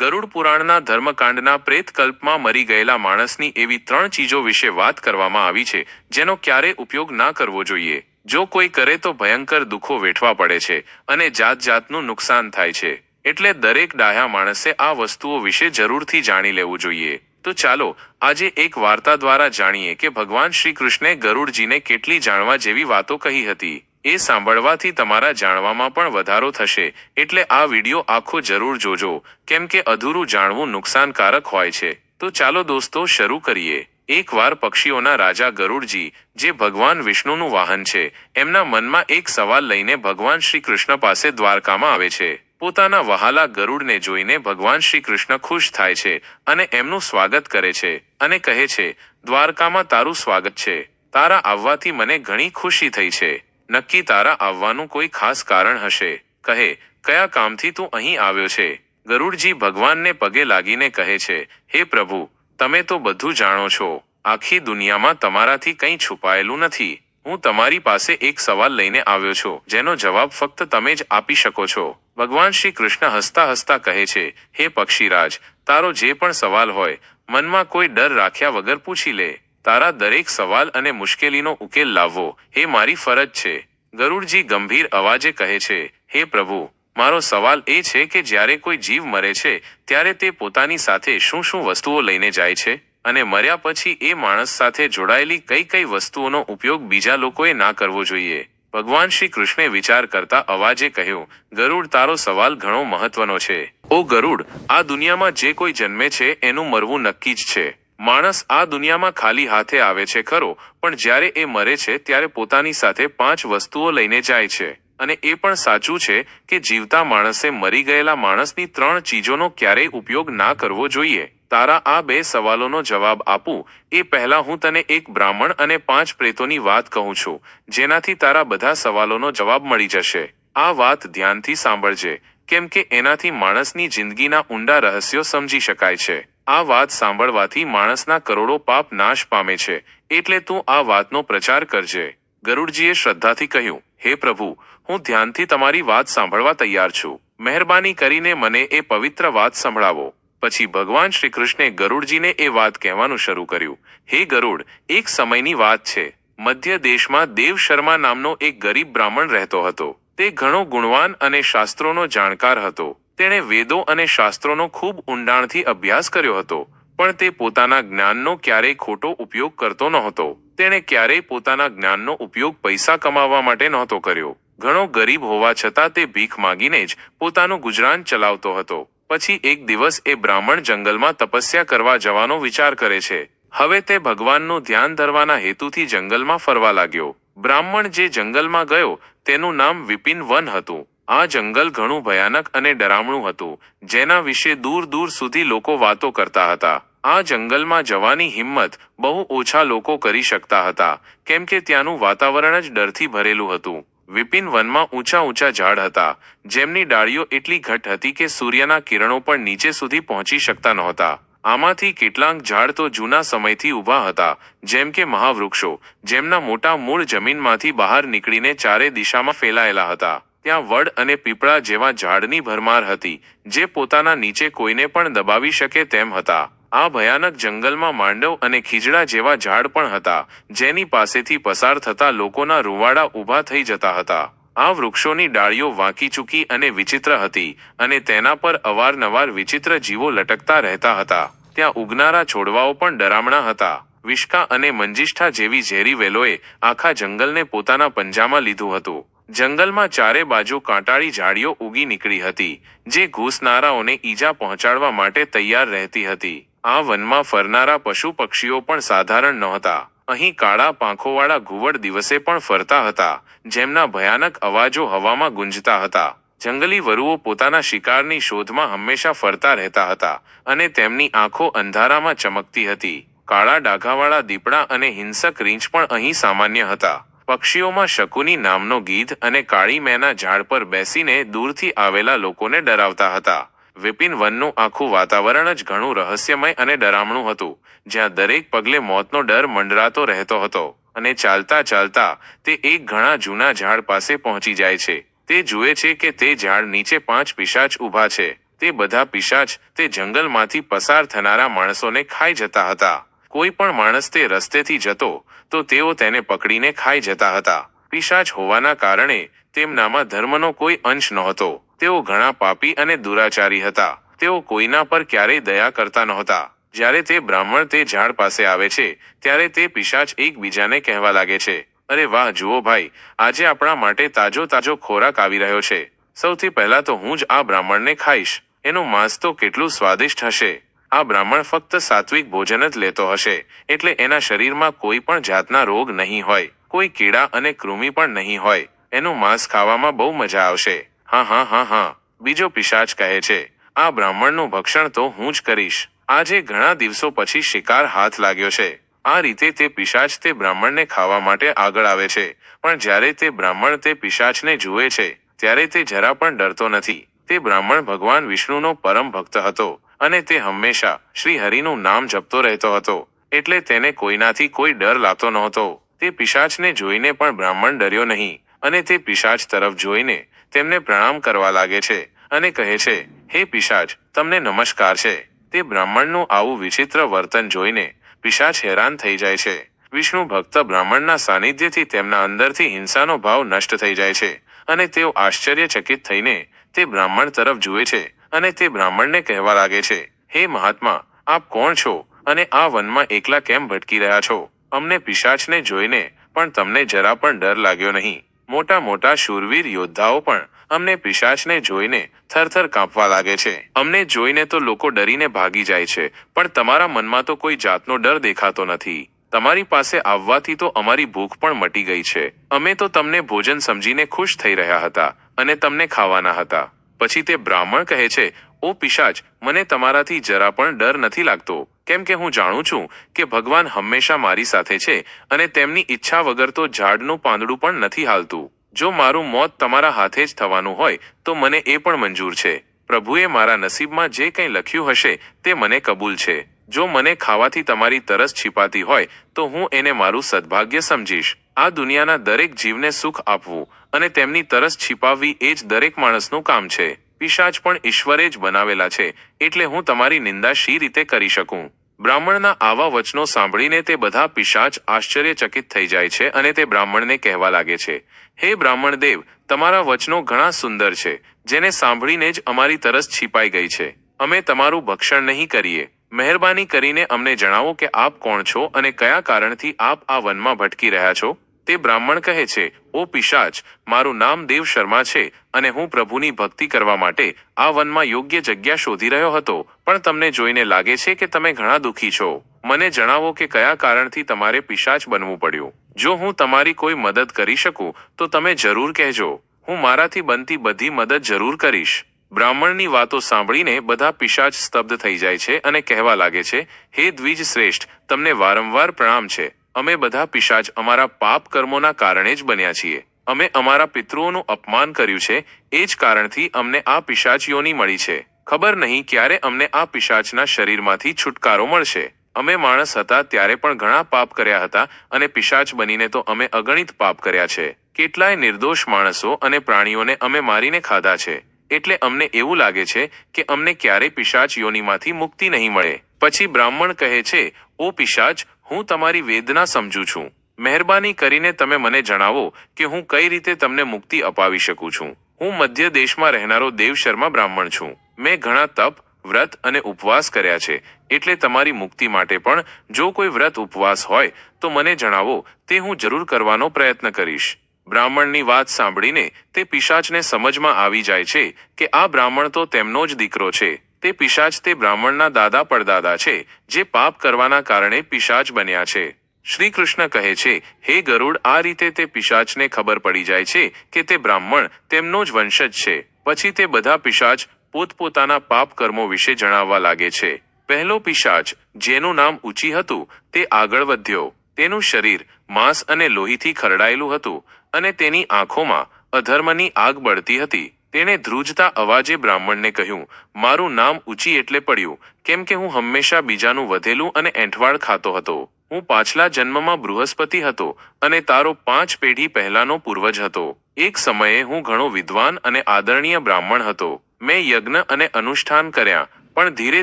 ગરુડ પુરાણના ધર્મકાંડના પ્રેતકલ્પમાં મરી ગયેલા માણસની એવી ત્રણ ચીજો વિશે વાત કરવામાં આવી છે, જેનો ક્યારે ઉપયોગ ના કરવો જોઈએ. જો કોઈ કરે તો ભયંકર દુઃખો વેઠવા પડે છે અને જાત જાતનું નુકસાન થાય છે. એટલે દરેક ડાહ્યા માણસે આ વસ્તુઓ વિશે જરૂરથી જાણી લેવું જોઈએ. તો ચાલો, આજે એક વાર્તા દ્વારા જાણીએ કે ભગવાન શ્રી કૃષ્ણે ગરુડજીને કેટલી જાણવા જેવી વાતો કહી હતી. એ સાંભળવાથી તમારા જાણવામાં પણ વધારો થશે. એટલે આ વિડિયો આખો જરૂર જોજો. કેમ કે અધૂરું જાણવું નુકસાનકારક હોય છે. તો ચાલો દોસ્તો શરૂ કરીએ. એકવાર પક્ષીઓના રાજા ગરુડજી, જે ભગવાન વિષ્ણુનું વાહન છે, એમના મનમાં એક સવાલ લઈને ભગવાન શ્રી કૃષ્ણ પાસે દ્વારકામાં આવે છે. પોતાના વહાલા ગરુડને જોઈને ભગવાન શ્રી કૃષ્ણ ખુશ થાય છે અને એમનું સ્વાગત કરે છે અને કહે છે, દ્વારકામાં તારું સ્વાગત છે. તારા આવવાથી મને ઘણી ખુશી થઈ છે. નક્કી તારા આવવાનું કોઈ ખાસ કારણ હશે. કહે, કયા કામથી તું અહીં આવ્યો છે? ગરુડજી ભગવાનને પગે લાગીને કહે છે, હે પ્રભુ, તમે તો બધું જાણો છો. આખી દુનિયામાં તમારાથી કંઈ છુપાયેલું નથી. હું તમારી પાસે એક સવાલ લઈને આવ્યો છું, જેનો જવાબ ફક્ત તમે જ આપી શકો છો. ભગવાન શ્રી કૃષ્ણ હસતા હસતા કહે છે, હે પક્ષીરાજ, તારો જે પણ સવાલ હોય, મનમાં કોઈ ડર રાખ્યા વગર પૂછી લે. તારા દરેક સવાલ અને મુશ્કેલીનો ઉકેલ લાવવો એ મારી ફરજ છે. ગરુડજી ગંભીર અવાજે કહે છે, હે પ્રભુ, મારો સવાલ એ છે કે જ્યારે કોઈ જીવ મરે છે, ત્યારે તે પોતાની સાથે શું શું વસ્તુઓ લઈને જાય છે? અને મર્યા પછી એ માણસ સાથે જોડાયેલી કઈ કઈ વસ્તુઓનો ઉપયોગ બીજા લોકોએ ના કરવો જોઈએ? ભગવાન શ્રી કૃષ્ણે વિચાર કરતા અવાજે કહ્યું, ગરુડ, તારો સવાલ ઘણો મહત્વનો છે. ઓ ગરુડ, આ દુનિયામાં જે કોઈ જન્મે છે, એનું મરવું નક્કી જ છે. માણસ આ દુનિયામાં ખાલી હાથે આવે છે ખરો, પણ જ્યારે એ મરે છે, ત્યારે પોતાની સાથે પાંચ વસ્તુઓ લઈને જાય છે. અને એ પણ સાચું છે કે જીવતા માણસે મરી ગયેલા માણસની ત્રણ ચીજોનો ક્યારેય ઉપયોગ ના કરવો જોઈએ. તારા આ બે સવાલોનો જવાબ આપું. એ પહેલા હું તને એક બ્રાહ્મણ અને પાંચ પ્રેતોની વાત કહું છું, જેનાથી તારા બધા સવાલોનો જવાબ મળી જશે. આ વાત ધ્યાનથી સાંભળજે, કેમ કે એનાથી માણસની જિંદગીના ઊંડા રહસ્યો સમજી શકાય છે. આ વાત સાંભળવાથી માણસના કરોડો પાપ નાશ પામે છે. એટલે તું આ વાતનો પ્રચાર કરજે. ગરુડજીએ શ્રદ્ધાથી કહ્યું, હે પ્રભુ, હું ધ્યાનથી તમારી વાત સાંભળવા તૈયાર છું. મહેરબાની કરીને મને એ પવિત્ર વાત સંભળાવો. પછી ભગવાન શ્રી કૃષ્ણે ગરુડજીને એ વાત કહેવાનું શરૂ કર્યું. હે ગરુડ, એક સમયની વાત છે. મધ્ય દેશમાં દેવ શર્મા નામનો એક ગરીબ બ્રાહ્મણ રહેતો હતો. તે ઘણો ગુણવાન અને શાસ્ત્રોનો જાણકાર હતો. તેણે વેદો અને શાસ્ત્રોનો ખૂબ ઊંડાણથી અભ્યાસ કર્યો હતો, પણ તે પોતાના જ્ઞાનનો ક્યારેય ખોટો ઉપયોગ કરતો નહોતો. તેણે ક્યારેય પોતાના જ્ઞાનનો ઉપયોગ પૈસા કમાવા માટે નહોતો કર્યો. ઘણો ગરીબ હોવા છતાં તે ભીખ માગીને જ પોતાનું ગુજરાન ચલાવતો હતો. પછી એક દિવસ એ બ્રાહ્મણ જંગલમાં તપસ્યા કરવા જવાનો વિચાર કરે છે. હવે તે ભગવાનનું ધ્યાન ધરવાના હેતુથી જંગલમાં ફરવા લાગ્યો. બ્રાહ્મણ જે જંગલમાં ગયો, તેનું નામ વિપિન વન હતું. આ જંગલ ઘણું ભયાનક અને ડરામણું હતું, જેના વિશે દૂર દૂર સુધી લોકો વાતો કરતા હતા. આ જંગલમાં જવાની હિંમત બહુ ઓછા લોકો કરી શકતા હતા, કેમ કે ત્યાંનું વાતાવરણ જ ડરથી ભરેલું હતું. વિપિન વનમાં ઊંચા ઊંચા ઝાડ હતા, જેમની ડાળીઓ એટલી ઘટ હતી કે સૂર્યના કિરણો પણ નીચે સુધી પહોંચી શકતા નહોતા. આમાંથી કેટલાક ઝાડ તો જૂના સમયથી ઊભા હતા, જેમ કે મહાવૃક્ષો, જેમના મોટા મૂળ જમીનમાંથી બહાર નીકળીને ચારે દિશામાં ફેલાયેલા હતા. ત્યાં વડ અને પીપળા જેવા ઝાડની ભરમાર હતી, જે પોતાના નીચે કોઈને પણ દબાવી શકે તેમ હતા. આ ભયાનક જંગલમાં માંડવ અને ખીજડા જેવા ઝાડ પણ હતા, જેની પાસેથી પસાર થતા લોકોના રૂવાડા ઊભા થઈ જતા હતા. આ વૃક્ષોની ડાળીઓ વાંકી ચૂકી અને વિચિત્ર હતી, અને તેના પર અવારનવાર વિચિત્ર જીવો લટકતા રહેતા હતા. ત્યાં ઉગનારા છોડવાઓ પણ ડરામણા હતા. વિષ્કા અને મંજિષ્ઠા જેવી ઝેરી વેલોએ આખા જંગલને પોતાના પંજામાં લીધું હતું. જંગલમાં ચારે બાજુ કાંટાળી ઝાડીઓ ઉગી નીકળી હતી, જે ઘૂસનારાઓને ઈજા પહોંચાડવા માટે તૈયાર રહેતી હતી. આ વનમાં ફરનારા પશુ પક્ષીઓ પણ સાધારણ નહોતા. અહીં કાળા પાંખોવાળા ઘુવડ દિવસે પણ ફરતા હતા, જેમના ભયાનક અવાજો હવામાં ગુંજતા હતા. જંગલી વરુઓ પોતાના શિકારની શોધમાં હંમેશા ફરતા રહેતા હતા અને તેમની આંખો અંધારામાં ચમકતી હતી. કાળા ડાઘાવાળા દીપડા અને હિંસક રીંછ પણ અહીં સામાન્ય હતા. પક્ષીઓમાં શકુની નામનો ગીધ અને કાળી મેના ઝાડ પર બેસીને દૂરથી આવેલા લોકોને ડરાવતા હતા. વિપિન વનનું આખું વાતાવરણ જ ઘણું રહસ્યમય અને ડરામણું હતું, જ્યાં દરેક પગલે મોતનો ડર મંડરાતો રહેતો હતો અને ચાલતા ચાલતા તે એક ઘણા જૂના ઝાડ પાસે પહોંચી જાય છે. તે જુએ છે કે તે ઝાડ નીચે પાંચ પિશાચ ઊભા છે. તે બધા પિશાચ તે જંગલમાંથી પસાર થનારા માણસોને ખાઈ જતા હતા. કોઈ પણ માણસ તે રસ્તેથી જતો, તો તેઓ તેને પકડીને ખાઈ જતા હતા. પિશાચ હોવાના કારણે તેમનામાં ધર્મનો કોઈ અંશ નહોતો. તેઓ ઘણા પાપી અને દુરાચારી હતા. તેઓ કોઈના પર ક્યારેય દયા કરતા નહોતા. જ્યારે તે બ્રાહ્મણ તે ઝાડ પાસે આવે છે, ત્યારે તે પિશાચ એકબીજાને કહેવા લાગે છે, અરે વાહ, જુઓ ભાઈ, આજે આપણા માટે તાજો તાજો ખોરાક આવી રહ્યો છે. સૌથી પહેલા તો હું જ આ બ્રાહ્મણને ખાઈશ. એનું માંસ તો કેટલું સ્વાદિષ્ટ હશે. આ બ્રાહ્મણ ફક્ત સાત્વિક ભોજન જ લેતો હશે, એટલે એના શરીરમાં કોઈ પણ જાતના રોગ નહીં હોય, કોઈ કીડા અને કૃમિ પણ નહીં હોય, એનું માંસ ખાવામાં બહુ મજા આવશે. હા હા હા હા, બીજો પિશાચ કહે છે, આ બ્રાહ્મણનું ભક્ષણ તો હું જ કરીશ. આજે ઘણા દિવસો પછી શિકાર હાથ લાગ્યો છે. આ રીતે તે પિશાચ તે બ્રાહ્મણને ખાવા માટે આગળ આવે છે, પણ જ્યારે તે બ્રાહ્મણ તે પિશાચને જુએ છે, ત્યારે તે જરા પણ ડરતો નથી. તે બ્રાહ્મણ ભગવાન વિષ્ણુનો પરમ ભક્ત હતો. અને તે હંમેશા શ્રી હરિનું નામ જપતો રહેતો હતો. એટલે તેને કોઈનાથી કોઈ ડર લાગતો નહોતો. તે પિશાચને જોઈને પણ બ્રાહ્મણ ડર્યો નહીં અને તે પિશાચ તરફ જોઈને તેમને પ્રણામ કરવા લાગે છે અને કહે છે, હે પિશાચ, તમને નમસ્કાર છે. તે બ્રાહ્મણનું આવું વિચિત્ર વર્તન જોઈને પિશાચ હેરાન થઈ જાય છે. વિષ્ણુ ભક્ત બ્રાહ્મણના સાનિધ્યથી તેમના અંદરથી હિંસાનો ભાવ નષ્ટ થઈ જાય છે અને તેઓ આશ્ચર્યચકિત થઈને તે બ્રાહ્મણ તરફ જુએ છે અને તે બ્રાહ્મણને કહેવા લાગે છે, હે મહાત્મા, આપ કોણ છો અને આ વનમાં એકલા કેમ ભટકી રહ્યા છો? અમને પિશાચને જોઈને પણ તમને જરા પણ ડર લાગ્યો નહીં. મોટા મોટા શૂરવીર યોદ્ધાઓ પણ અમને પિશાચને જોઈને થરથર કાંપવા લાગે છે. અમને જોઈને તો લોકો ડરીને ભાગી જાય છે, પણ તમારા મનમાં તો કોઈ જાતનો ડર દેખાતો નથી. તમારી પાસે આવવાથી તો અમારી ભૂખ પણ મટી ગઈ છે. અમે તો તમને ભોજન સમજીને ખુશ થઈ રહ્યા હતા અને તમને ખાવાના હતા. પછી તે બ્રાહ્મણ કહે છે, ઓ પિશાચ, મને તમારાથી જરા પણ ડર નથી લાગતો. કેમ કે હું જાણું છું કે ભગવાન હંમેશા મારી સાથે છે અને તેમની ઈચ્છા વગર તો ઝાડનું પાંદડું પણ નથી હાલતું. જો મારું મોત તમારા હાથે જ થવાનું હોય, તો મને એ પણ મંજૂર છે. પ્રભુએ મારા નસીબમાં જે કંઈ લખ્યું હશે, તે મને કબૂલ છે. જો મને ખાવાથી તમારી તરસ છિપાતી હોય, તો હું એને મારું સદભાગ્ય સમજીશ. આ દુનિયાના દરેક જીવને સુખ આપવું. અને તેમની તરસ છીપાવવી એ જ દરેક માણસનું કામ છે. પિશાચ પણ ઈશ્વરે જ બનાવેલા છે, એટલે હું તમારી નિંદા શી રીતે કરી શકું? બ્રાહ્મણના આવા વચનો સાંભળીને તે બધા પિશાચ આશ્ચર્યચકિત થઈ જાય છે અને તે બ્રાહ્મણને કહેવા લાગે છે, હે બ્રાહ્મણ દેવ, તમારા વચનો ઘણા સુંદર છે, જેને સાંભળીને જ અમારી તરસ છીપાઈ ગઈ છે. અમે તમારું ભક્ષણ નહીં કરીએ. મહેરબાની કરીને અમને જણાવો કે આપ કોણ છો અને કયા કારણથી આપ આ વનમાં ભટકી રહ્યા છો? તે બ્રાહ્મણ કહે છે, ઓ પિશાચ, મારું નામ દેવ શર્મા છે અને હું પ્રભુની ભક્તિ કરવા માટે આ વનમાં યોગ્ય જગ્યા શોધી રહ્યો હતો. પણ તમને જોઈને લાગે છે કે તમે ઘણા દુઃખી છો. મને જણાવો કે કયા કારણથી તમારે પિશાચ બનવું પડ્યું. જો હું તમારી કોઈ મદદ કરી શકું, તો તમે જરૂર કહેજો. હું મારાથી બનતી બધી મદદ જરૂર કરીશ. બ્રાહ્મણની વાતો સાંભળીને બધા પિશાચ સ્તબ્ધ થઈ જાય છે અને કહેવા લાગે છે, હે દ્વિજ શ્રેષ્ઠ તમને વારંવાર પ્રણામ છે. અમે બધા પિશાચ અમારા પાપ કર્મોના કારણે જ બન્યા છીએ. અમે અમારા પિતૃઓનું અપમાન કર્યું છે, એ જ કારણથી અમને આ પિશાચીઓની મળી છે. ખબર નહીં ક્યારે અમને આ પિશાચના શરીરમાંથી છુટકારો મળશે. અમે માણસ હતા ત્યારે પણ ઘણા પાપ કર્યા હતા અને પિશાચ બનીને તો અમે અગણિત પાપ કર્યા છે. કેટલાય નિર્દોષ માણસો અને પ્રાણીઓને અમે મારીને ખાધા છે. એટલે અમને એવું લાગે છે કે અમને ક્યારેય પિશાચ યોનીમાંથી મુક્તિ નહીં મળે. પછી બ્રાહ્મણ કહે છે, ઓ પિશાચ હું તમારી વેદના સમજું છું. મહેરબાની કરીને તમે મને જણાવો કે હું કઈ રીતે તમને મુક્તિ અપાવી શકું છું. હું મધ્ય દેશમાં રહેનારો દેવ શર્મા બ્રાહ્મણ છું. મેં ઘણા તપ, વ્રત અને ઉપવાસ કર્યા છે, એટલે તમારી મુક્તિ માટે પણ જો કોઈ વ્રત ઉપવાસ હોય, તો મને જણાવો, તે હું જરૂર કરવાનો પ્રયત્ન કરીશ. બ્રાહ્મણની વાત સાંભળીને તે પિશાચને સમજમાં આવી જાય છે કે આ બ્રાહ્મણ તો તેમનો જ દીકરો છે. તે પિશાચ તે બ્રાહ્મણના દાદા પડદાદા છે, જે પાપ કરવાના કારણે પિશાચ બન્યા છે. શ્રી કૃષ્ણ કહે છે, હે ગરુડ, આ રીતે તે પિશાચને ખબર પડી જાય છે કે તે બ્રાહ્મણ તેમનો જ વંશજ છે. પછી તે બધા પિશાચ પોતપોતાના પાપ કર્મો વિશે જણાવવા લાગે છે. પહેલો પિશાચ, જેનું નામ ઊંચી હતું, તે આગળ વધ્યો. તેનું શરીર માંસ અને લોહીથી ખરડાયેલું હતું અને તેની આંખોમાં અધર્મની આગ બળતી હતી. તેણે ધ્રુજતા અવાજે બ્રાહ્મણને કહ્યું, મારું નામ ઊંચી એટલે પડ્યું, કેમ કે હું હંમેશા બીજાનું વધેલું અને એંઠવાડ ખાતો હતો. હું પાછલા જન્મમાં બૃહસ્પતિ હતો અને તારો પાંચ પેઢી પહેલાનો પૂર્વજ હતો. એક સમયે હું ઘણો વિદ્વાન અને આદરણીય બ્રાહ્મણ હતો. મેં યજ્ઞ અને અનુષ્ઠાન કર્યા, પણ ધીરે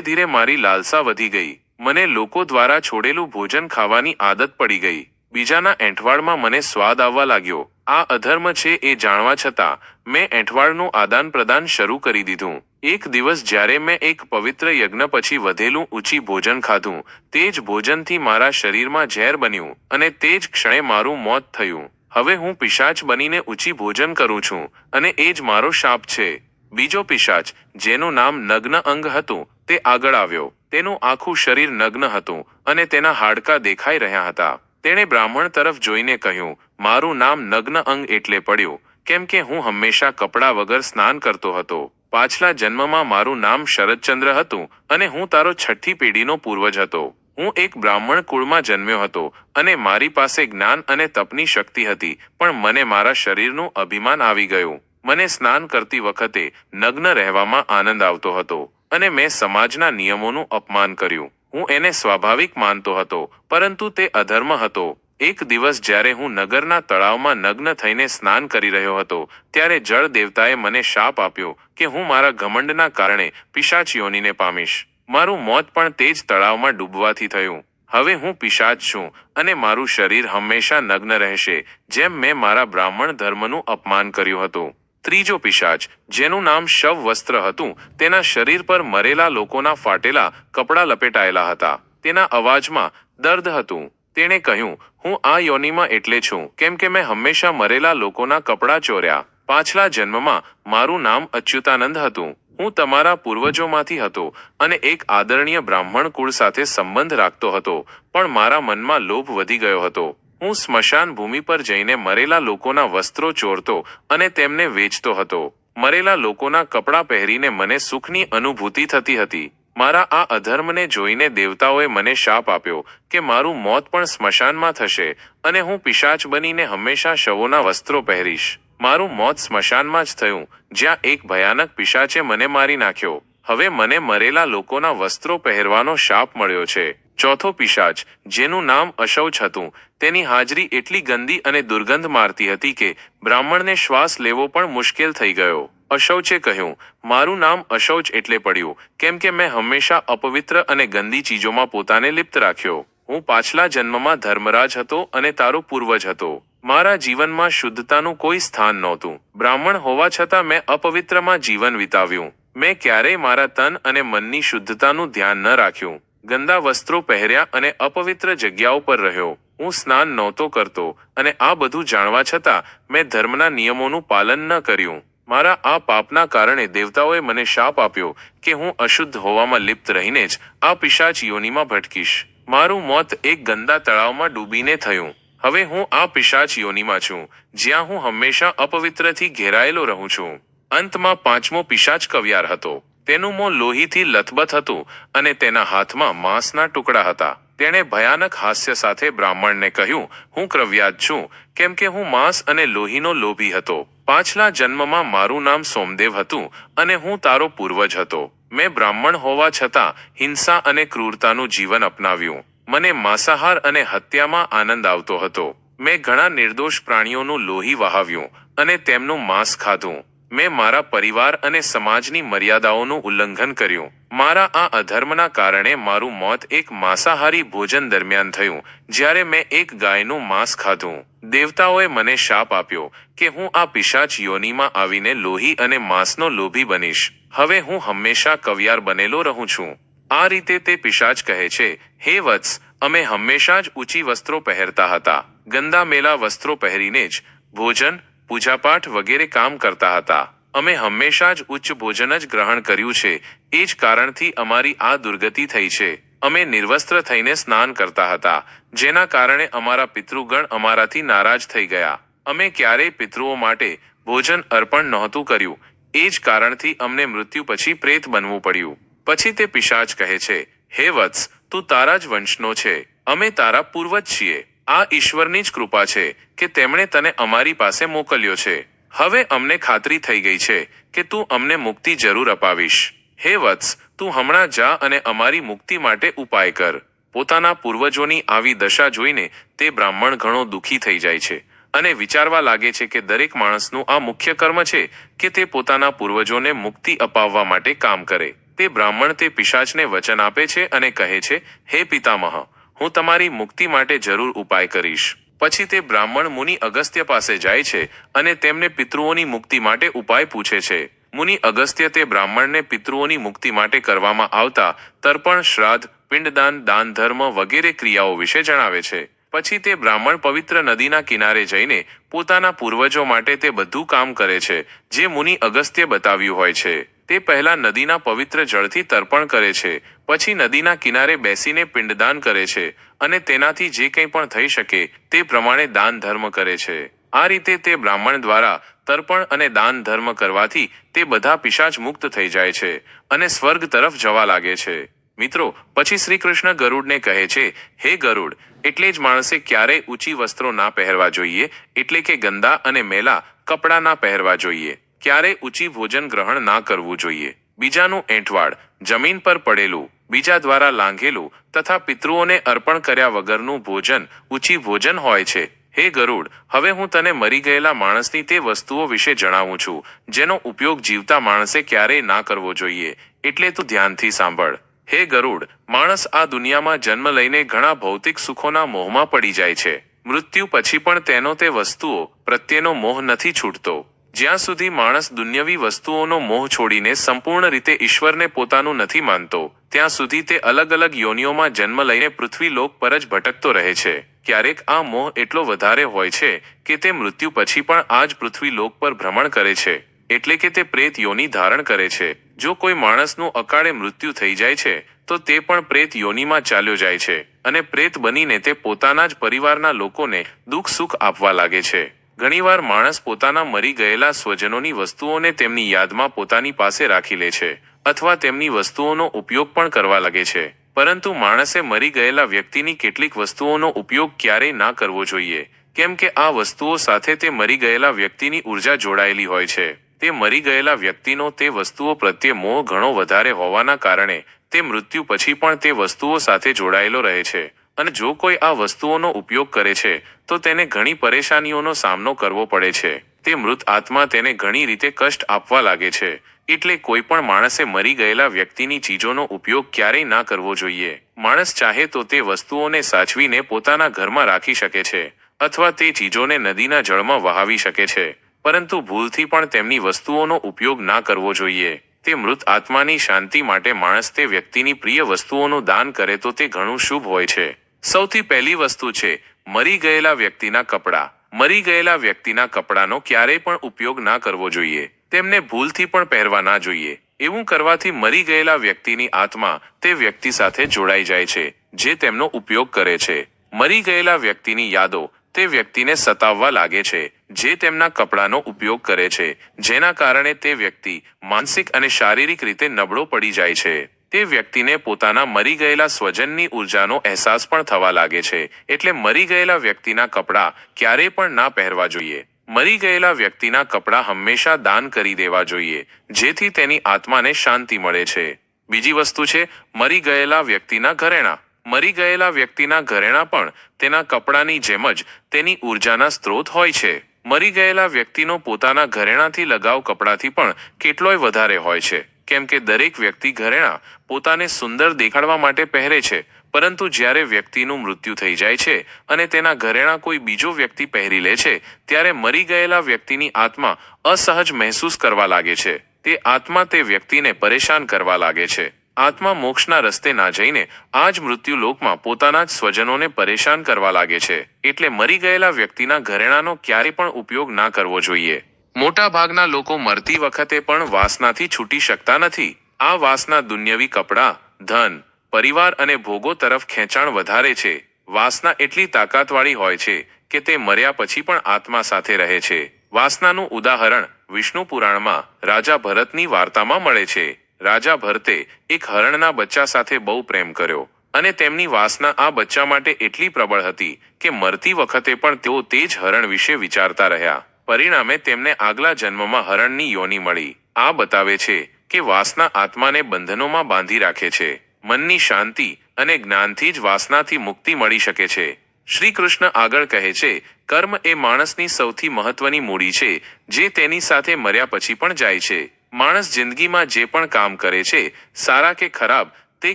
ધીરે મારી લાલસા વધી ગઈ. મને લોકો દ્વારા છોડેલું ભોજન ખાવાની આદત પડી ગઈ. બીજાના એંઠવાડમાં મને સ્વાદ આવવા લાગ્યો. આ અધર્મ છે એ જાણવા છતાં મેં એંઠવાડનું આદાન પ્રદાન શરૂ કરી દીધું. એક દિવસ જ્યારે મેં એક પવિત્ર યજ્ઞ પછી વધેલું ઊંચી ભોજન ખાધું, તે જ ભોજનથી મારા શરીરમાં ઝેર બન્યું અને તે જ ક્ષણે મારું મોત થયું. હવે હું પિશાચ બનીને ઊંચી ભોજન કરું છું અને એ જ મારો શાપ છે. બીજો પિશાચ, જેનું નામ નગ્ન અંગ હતું, તે આગળ આવ્યો. તેનું આખું શરીર નગ્ન હતું અને તેના હાડકાં દેખાઈ રહ્યા હતા. તેણે બ્રાહ્મણ તરફ જોઈને કહ્યું, મારું નામ નગ્ન અંગ એટલે પડ્યું, કેમ કે હું હંમેશા કપડાં વગર સ્નાન કરતો હતો. પાછલા જન્મમાં મારું નામ શરદચંદ્ર હતું અને હું તારો છઠ્ઠી પેઢીનો પૂર્વજ હતો. હું એક બ્રાહ્મણ કુળમાં જન્મ્યો હતો અને મારી પાસે જ્ઞાન અને તપની શક્તિ હતી, પણ મને મારા શરીરનું અભિમાન આવી ગયું. મને સ્નાન કરતી વખતે નગ્ન રહેવામાં આનંદ આવતો હતો અને મેં સમાજના નિયમોનું અપમાન કર્યું. હું એને સ્વાભાવિક માનતો હતો, પરંતુ તે અધર્મ હતો. એક દિવસ જ્યારે હું નગરના તળાવમાં નગ્ન થઈને સ્નાન કરી રહ્યો હતો, ત્યારે જળ દેવતાએ મને શાપ આપ્યો કે હું મારા ઘમંડના કારણે પિશાચયોનીને પામીશ. મારું મોત પણ તે જ તળાવમાં ડૂબવાથી થયું. હવે હું પિશાચ છું અને મારું શરીર હંમેશા નગ્ન રહેશે, જેમ મેં મારા બ્રાહ્મણ ધર્મનું અપમાન કર્યું હતું. ત્રીજો પિશાચ, જેનું નામ શવ વસ્ત્ર હતું, તેના શરીર પર મરેલા લોકોના ફાટેલા કપડાં લપેટાયેલા હતા. તેના અવાજમાં દર્દ હતું. તેણે કહ્યું, હું આ યોનિમાં એટલે છું, કેમ કે મેં હંમેશા મરેલા લોકોના કપડાં ચોર્યા. પાછલા જન્મમાં મારું નામ અચ્યુતાનંદ હતું. હું તમારા પૂર્વજોમાંથી હતો અને એક આદરણીય બ્રાહ્મણ કુળ સાથે સંબંધ રાખતો હતો, પણ મારા મનમાં લોભ વધી ગયો હતો. હું સ્મશાન ભૂમિ પર જઈને મરેલા લોકોના વસ્ત્રો ચોરતો અને તેમને વેચતો હતો. મરેલા લોકોના કપડાં પહેરીને મને સુખની અનુભૂતિ થતી હતી. મારા આ અધર્મને જોઈને દેવતાઓએ મને શાપ આપ્યો કે મારું મોત પણ સ્મશાનમાં થશે અને હું પિશાચ બનીને હંમેશા શવોના વસ્ત્રો પહેરીશ. મારું મોત સ્મશાનમાં જ થયું, જ્યાં એક ભયાનક પિશાચે મને મારી નાખ્યો. હવે મને મરેલા લોકોના વસ્ત્રો પહેરવાનો શાપ મળ્યો છે. ચોથો પિશાચ, જેનું નામ અશૌચ હતું તેની હાજરી એટલી ગંદી અને દુર્ગંધ મારતી હતી કે બ્રાહ્મણને શ્વાસ લેવો પણ મુશ્કેલ થઈ ગયો. અશૌચે કહ્યું, મારું નામ અશૌચ એટલે પડ્યું, કેમ કે મેં હંમેશા અપવિત્ર અને ગંદી ચીજોમાં પોતાને લિપ્ત રાખ્યો. હું પાછલા જન્મમાં ધર્મરાજ હતો અને તારો પૂર્વજ હતો. મારા જીવનમાં શુદ્ધતાનું કોઈ સ્થાન નહોતું. બ્રાહ્મણ હોવા છતાં મેં અપવિત્રમાં જીવન વિતાવ્યું. મેં ક્યારેય મારા તન અને મનની શુદ્ધતાનું ધ્યાન ન રાખ્યું. ગંદા વસ્ત્રો પહેર્યા અને અપવિત્ર જગ્યાઓ પર રહ્યો. હું સ્નાન નહોતો કરતો અને આ બધું જાણવા છતાં મેં ધર્મના નિયમોનું પાલન ન કર્યું. મારા આ પાપના કારણે દેવતાઓએ મને શાપ આપ્યો કે હું અશુદ્ધ હોવામાં લિપ્ત રહીને જ આ પિશાચ યોનિમાં ભટકીશ. મારું મોત એક ગંદા તળાવમાં ડૂબીને થયું. હવે હું આ પિશાચ યોનિમાં છું, જ્યાં હું હંમેશા અપવિત્રથી ઘેરાયેલો રહું છું. અંતમાં પાંચમો પિશાચ કવિયાર હતો. તેનું મોં લોહીથી લથબથ હતું અને તેના હાથમાં માંસના ટુકડા હતા. તેણે ભયાનક હાસ્ય સાથે બ્રાહ્મણને કહ્યું, હું ક્રવ્યાજ છું, કેમ કે હું માંસ અને લોહીનો લોભી હતો. પાછલા જન્મમાં મારું નામ સોમદેવ હતું અને હું તારો પૂર્વજ હતો. મેં બ્રાહ્મણ હોવા છતાં હિંસા અને ક્રૂરતાનું જીવન અપનાવ્યું. મને માંસાહાર અને હત્યામાં આનંદ આવતો હતો. મેં ઘણા નિર્દોષ પ્રાણીઓનું લોહી વહાવ્યું અને તેમનું માંસ ખાધું. મેં મારા પરિવાર અને સમાજની મર્યાદાઓનું ઉલ્લંઘન કર્યું. મારા આ અધર્મના કારણે મારું મોત એક માંસાહારી ભોજન દરમિયાન થયું, જ્યારે મેં એક ગાયનું માંસ ખાધું. દેવતાઓએ મને શાપ આપ્યો કે હું આ પિશાચ યોનિમાં આવીને લોહી અને માંસનો લોભી બનીશ. હવે હું હંમેશા કવિયાર બનેલો રહું છું. આ રીતે તે પિશાચ કહે છે, હે વત્સ, અમે હંમેશા જ ઊંચી વસ્ત્રો પહેરતા હતા. ગંદા મેલા વસ્ત્રો પહેરીને જ ભોજન પૂજાપાઠ વગેરે કામ કરતા હતા. અમે હંમેશા જ ઉચ્ચ ભોજન જ ગ્રહણ કર્યું છે. એ જ કારણથી અમારી આ દુર્ગતિ થઈ છે. અમે નિર્વસ્ત્ર થઈને સ્નાન કરતા હતા. જેના કારણે અમારા પિતૃગણ અમારાથી નારાજ થઈ ગયા. અમે ક્યારેય પિતૃઓ માટે ભોજન અર્પણ નહોતું કર્યું. એ જ કારણથી અમને મૃત્યુ પછી પ્રેત બનવું પડ્યું. પછી તે પિશાચ કહે છે, હે વત્સ, તું તારા જ વંશનો છે. અમે તારા પૂર્વજ છીએ. આ ઈશ્વરની જ કૃપા છે કે તેમણે તને અમારી પાસે મોકલ્યો છે. હવે અમને ખાતરી થઈ ગઈ છે કે તું અમને મુક્તિ જરૂર અપાવીશ. હે વત્સ, તું હમણાં જા અને અમારી મુક્તિ માટે ઉપાય કર. પોતાના પૂર્વજોની આવી દશા જોઈને તે બ્રાહ્મણ ઘણો દુઃખી થઈ જાય છે અને વિચારવા લાગે છે કે દરેક માણસનું આ મુખ્ય કર્મ છે કે તે પોતાના પૂર્વજોને મુક્તિ અપાવવા માટે કામ કરે. તે બ્રાહ્મણ તે પિશાચને વચન આપે છે અને કહે છે, હે પિતામહ હું તમારી મુક્તિ માટે જરૂર ઉપાય કરીશ. પછી તે બ્રાહ્મણ મુનિ અગસ્ત્ય પાસે જાય છે અને તેમને પિતૃઓની મુક્તિ માટે ઉપાય પૂછે છે. મુનિ અગસ્ત્ય તે બ્રાહ્મણને પિતૃઓની મુક્તિ માટે કરવામાં આવતા તર્પણ, શ્રાદ્ધ, પિંડદાન, દાન, ધર્મ વગેરે ક્રિયાઓ વિશે જણાવે છે. પછી તે બ્રાહ્મણ પવિત્ર નદીના કિનારે જઈને પોતાના પૂર્વજો માટે તે બધું કામ કરે છે, જે મુનિ અગસ્ત્ય બતાવ્યું હોય છે. તે પહેલા નદીના પવિત્ર જળથી તર્પણ કરે છે. પછી નદીના કિનારે બેસીને પિંડદાન કરે છે અને તેનાથી જે કંઈ પણ થઈ શકે તે પ્રમાણે દાન ધર્મ કરે છે. આ રીતે તે બ્રાહ્મણ દ્વારા તર્પણ અને દાન ધર્મ કરવાથી તે બધા પિશાચ મુક્ત થઈ જાય છે અને સ્વર્ગ તરફ જવા લાગે છે. મિત્રો, પછી શ્રી કૃષ્ણ ગરુડને કહે છે, હે ગરુડ, એટલે જ માણસે ક્યારેય ઊંચી વસ્ત્રો ના પહેરવા જોઈએ, એટલે કે ગંદા અને મેલા કપડાં ના પહેરવા જોઈએ. ક્યારેય ઊંચી ભોજન ગ્રહણ ના કરવું જોઈએ? બીજાનું એંઠવાડ જમીન પર પડેલું, બીજા દ્વારા લાંઘેલું તથા પિતૃઓને અર્પણ કર્યા વગરનું ભોજન ઊંચી ભોજન હોય છે. હે ગરુડ, હવે હું તને મરી ગયેલા માણસની તે વસ્તુઓ વિશે જણાવું છું, જેનો ઉપયોગ જીવતા માણસે ક્યારેય ના કરવો જોઈએ, એટલે તું ધ્યાનથી સાંભળ. હે ગરુડ, માણસ આ દુનિયામાં જન્મ લઈને ઘણા ભૌતિક સુખોના મોહમાં પડી જાય છે. મૃત્યુ પછી પણ તેનો તે વસ્તુઓ, પ્રત્યેનો મોહ નથી છૂટતો. જ્યાં સુધી માણસ દુન્યવી વસ્તુઓનો મોહ છોડીને સંપૂર્ણ રીતે ઈશ્વરને પોતાનું નથી માનતો, ત્યાં સુધી તે અલગ અલગ યોનિઓમાં જન્મ લઈને પૃથ્વી લોક પર જ ભટકતો રહે છે. ક્યારેક આ મોહ એટલો વધારે હોય છે કે તે મૃત્યુ પછી પણ આ જ પૃથ્વી લોક પર ભ્રમણ કરે છે, એટલે કે તે પ્રેત યોની ધારણ કરે છે. જો કોઈ માણસનું અકાળે મૃત્યુ થઈ જાય છે, તો તે પણ પ્રેત યોનીમાં ચાલ્યો જાય છે, અને પ્રેત બનીને તે પોતાના જ પરિવારના લોકોને દુઃખ સુખ આપવા લાગે છે. ઘણીવાર માણસ પોતાના મરી ગયેલા સ્વજનોની વસ્તુઓને તેમની યાદમાં પોતાની પાસે રાખી લે છે, અથવા તેમની વસ્તુઓનો ઉપયોગ પણ કરવા લાગે છે. પરંતુ માણસે મરી ગયેલા વ્યક્તિની કેટલીક વસ્તુઓનો ઉપયોગ ક્યારેય ના કરવો જોઈએ, કેમ કે આ વસ્તુઓ સાથે તે મરી ગયેલા વ્યક્તિની ઊર્જા જોડાયેલી હોય છે. તે મરી ગયેલા વ્યક્તિનો તે વસ્તુઓ પ્રત્યે મોહ ઘણો વધારે હોવાના કારણે, તે મૃત્યુ પછી પણ તે વસ્તુઓ સાથે જોડાયેલો રહે છે. અને જો કોઈ આ વસ્તુઓનો ઉપયોગ કરે છે, તો તેને ઘણી પરેશાનીઓનો સામનો કરવો પડે છે. તે મૃત આત્મા તેને ઘણી રીતે કષ્ટ આપવા લાગે છે, એટલે કોઈ પણ માણસે મરી ગયેલા વ્યક્તિની ચીજોનો ઉપયોગ ક્યારેય ના કરવો જોઈએ. માણસ ચાહે તો તે વસ્તુઓને સાચવીને પોતાના ઘરમાં રાખી શકે છે, અથવા તે ચીજોને નદીના જળમાં વહાવી શકે છે, પરંતુ ભૂલથી પણ તેમની વસ્તુઓનો ઉપયોગ ના કરવો જોઈએ. તે મૃત આત્માની શાંતિ માટે માણસ તે વ્યક્તિની પ્રિય વસ્તુઓનું દાન કરે તો તે ઘણું શુભ હોય છે. સૌથી પહેલી વસ્તુ છે, મરી ગયેલા વ્યક્તિના કપડાં. મરી ગયેલા વ્યક્તિના કપડાંનો ક્યારેય પણ ઉપયોગ ના કરવો જોઈએ. તેમને ભૂલથી પણ પહેરવા ના જોઈએ. એવું કરવાથી મરી ગયેલા વ્યક્તિની આત્મા તે વ્યક્તિ સાથે જોડાઈ જાય છે, જે તેમનો ઉપયોગ કરે છે. મરી ગયેલા વ્યક્તિની યાદો તે વ્યક્તિને સતાવવા લાગે છે, જે તેમના કપડાનો ઉપયોગ કરે છે, જેના કારણે તે વ્યક્તિ માનસિક અને શારીરિક રીતે નબળો પડી જાય છે. તે વ્યક્તિને પોતાના મરી ગયેલા સ્વજનની ઉર્જાનો અહેસાસ પણ થવા લાગે છે. એટલે મરી ગયેલા વ્યક્તિના કપડાં ક્યારેય પણ ના પહેરવા જોઈએ. મરી ગયેલા વ્યક્તિના કપડાં હંમેશા દાન કરી દેવા જોઈએ, જેથી તેની આત્માને શાંતિ મળે છે. બીજી વસ્તુ છે, મરી ગયેલા વ્યક્તિના ઘરેણાં. મરી ગયેલા વ્યક્તિના ઘરેણાં પણ તેના કપડાની જેમ જ તેની ઉર્જાના સ્ત્રોત હોય છે. મરી ગયેલા વ્યક્તિનો પોતાના ઘરેણાંથી લગાવ કપડાથી પણ કેટલોય વધારે હોય છે. કેમ કે દરેક વ્યક્તિ ઘરેણા પોતાને સુંદર દેખાડવા માટે પહેરે છે, પરંતુ જ્યારે વ્યક્તિનું મૃત્યુ થઈ જાય છે અને તેના ઘરેણાં કોઈ બીજો વ્યક્તિ પહેરી લે છે, ત્યારે મરી ગયેલા વ્યક્તિની આત્મા અસહજ મહેસૂસ કરવા લાગે છે. તે આત્મા તે વ્યક્તિને પરેશાન કરવા લાગે છે. આત્મા મોક્ષના રસ્તે ના જઈને આ જ મૃત્યુ લોકમાં પોતાના જ સ્વજનોને પરેશાન કરવા લાગે છે. એટલે મરી ગયેલા વ્યક્તિના ઘરેણાંનો ક્યારે પણ ઉપયોગ ના કરવો જોઈએ. મોટા ભાગના લોકો મરતી વખતે પણ વાસનાથી છૂટી શકતા નથી. આ વાસના દુન્યવી કપડાં, ધન, પરિવાર અને ભોગો તરફ ખેંચાણ વધારે છે. વાસના એટલી તાકાતવાળી હોય છે કે તે મર્યા પછી પણ આત્મા સાથે રહે છે. વાસનાનું ઉદાહરણ વિષ્ણુ પુરાણમાં રાજા ભરતની વાર્તામાં મળે છે. રાજા ભરતે એક હરણના બચ્ચા સાથે બહુ પ્રેમ કર્યો અને તેમની વાસના આ બચ્ચા માટે એટલી પ્રબળ હતી કે મરતી વખતે પણ તેઓ તે જ હરણ વિશે વિચારતા રહ્યા. પરિણામે તેમને આગલા જન્મમાં હરણની યોની મળી. આ બતાવે છે કે વાસના આત્માને બંધનોમાં બાંધી રાખે છે. મનની શાંતિ અને જ્ઞાનથી જ વાસનાથી મુક્તિ મળી શકે છે. શ્રી કૃષ્ણ આગળ કહે છે, કર્મ એ માણસની સૌથી મહત્વની મૂડી છે, જે તેની સાથે મર્યા પછી પણ જાય છે. માણસ જિંદગીમાં જે પણ કામ કરે છે, સારા કે ખરાબ, તે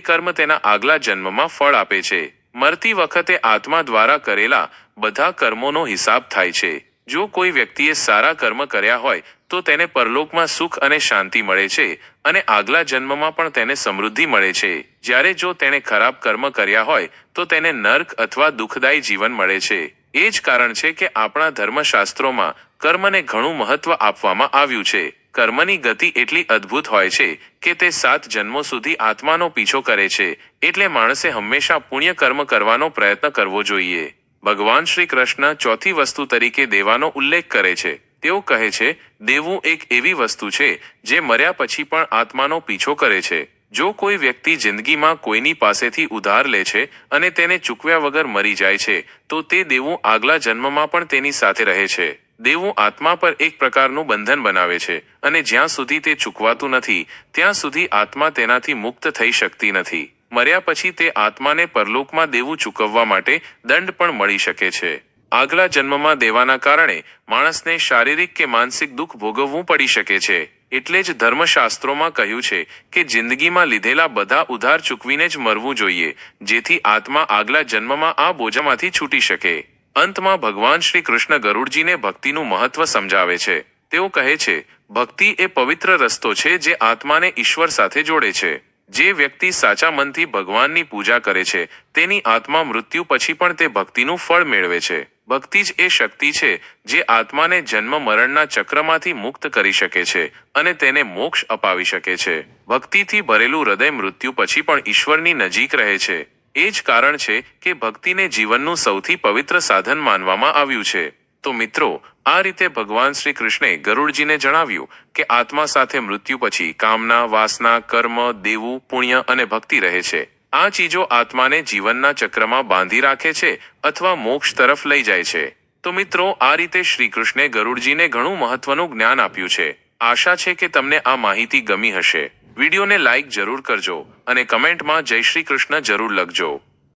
કર્મ તેના આગલા જન્મમાં ફળ આપે છે. મરતી વખતે આત્મા દ્વારા કરેલા બધા કર્મોનો હિસાબ થાય છે. જો કોઈ વ્યક્તિએ સારા કર્મ કર્યા હોય, તો તેને પરલોકમાં સુખ અને શાંતિ મળે છે અને આગલા જન્મમાં પણ તેને સમૃદ્ધિ મળે છે. જ્યારે જો તેણે ખરાબ કર્મ કર્યા હોય, તો તેને નર્ક અથવા દુઃખદાયી જીવન મળે છે. એ જ કારણ છે કે આપણા ધર્મશાસ્ત્રોમાં કર્મને ઘણું મહત્વ આપવામાં આવ્યું છે. કર્મની ગતિ એટલી અદ્ભુત હોય છે કે તે સાત જન્મો સુધી આત્માનો પીછો કરે છે. એટલે માણસે હંમેશા પુણ્ય કર્મ કરવાનો પ્રયત્ન કરવો જોઈએ. ભગવાન શ્રી કૃષ્ણ ચોથી વસ્તુ તરીકે દેવાનો ઉલ્લેખ કરે છે. તેઓ કહે છે, દેવું એક એવી વસ્તુ છે, જે મર્યા પછી પણ આત્માનો પીછો કરે છે. જો કોઈ વ્યક્તિ જિંદગીમાં કોઈની પાસેથી ઉધાર લે છે અને તેને ચૂકવ્યા વગર મરી જાય છે, તો તે દેવું આગલા જન્મમાં પણ તેની સાથે રહે છે. દેવું આત્મા પર એક પ્રકારનું બંધન બનાવે છે અને જ્યાં સુધી તે ચૂકવાતું નથી, ત્યાં સુધી આત્મા તેનાથી મુક્ત થઈ શકતી નથી. મર્યા પછી તે આત્માને પરલોકમાં દેવું ચૂકવવા માટે દંડ પણ મળી શકે છે. આગલા જન્મમાં દેવાના કારણે માણસને શારીરિક કે માનસિક દુઃખ ભોગવવું પડી શકે છે. એટલે જ ધર્મશાસ્ત્રોમાં કહ્યું છે કે જિંદગીમાં લીધેલા બધા ઉધાર ચૂકવીને જ મરવું જોઈએ, જેથી આત્મા આગલા જન્મમાં આ બોજામાંથી છૂટી શકે. અંતમાં ભગવાન શ્રી કૃષ્ણ ગરુડજીને ભક્તિનું મહત્વ સમજાવે છે. તેઓ કહે છે, ભક્તિ એ પવિત્ર રસ્તો છે જે આત્માને ઈશ્વર સાથે જોડે છે. જે વ્યક્તિ સાચા મનથી ભગવાનની પૂજા કરે છે, તેની આત્મા મૃત્યુ પછી પણ તે ભક્તિનું ફળ મેળવે છે. ભક્તિ જ એ શક્તિ છે, જે આત્માને જન્મ મરણના ચક્રમાંથી મુક્ત કરી શકે છે અને તેને મોક્ષ અપાવી શકે છે. ભક્તિથી ભરેલું હૃદય મૃત્યુ પછી પણ ઈશ્વરની નજીક રહે છે. એ જ કારણ છે કે ભક્તિને જીવનનું સૌથી પવિત્ર સાધન માનવામાં આવ્યું છે. તો મિત્રો, આ રીતે ભગવાન શ્રી કૃષ્ણે ગરુડજીને જણાવ્યું કે આત્મા સાથે મૃત્યુ પછી કામના, વાસના, કર્મ, દેવું, પુણ્ય અને ભક્તિ રહે છે. આ ચીજો આત્માને જીવનના ચક્રમાં બાંધી રાખે છે અથવા મોક્ષ તરફ લઈ જાય છે. તો મિત્રો, આ રીતે શ્રી કૃષ્ણે ગરુડજીને ઘણું મહત્વનું જ્ઞાન આપ્યું છે. આશા છે કે તમને આ માહિતી ગમી હશે. વિડીયોને લાઇક જરૂર કરજો અને કમેન્ટમાં જય શ્રી કૃષ્ણ જરૂર લખજો.